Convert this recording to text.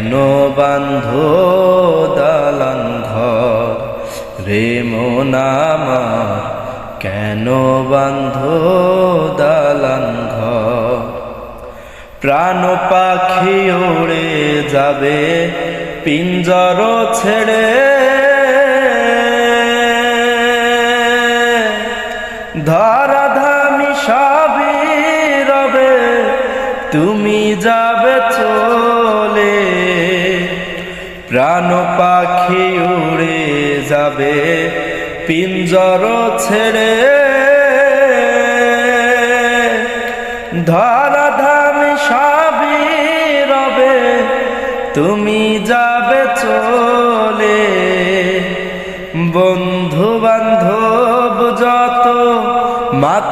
কেন বান্ধ দালান ঘর? রে মোনামার কেন বান্ধ দালান ঘর? প্রাণ পাখি উড়ে যাবে, পিঞ্জর ছেড়ে। ধরাধামি সবই রবে, তুমি যাবে চলে। প্রাণ পাখি উড়ে যাবে, পিঞ্জর ছেড়ে। ধরাধামি সবই রবে, তুমি যাবে চলে। বন্ধু বান্ধব যত মাত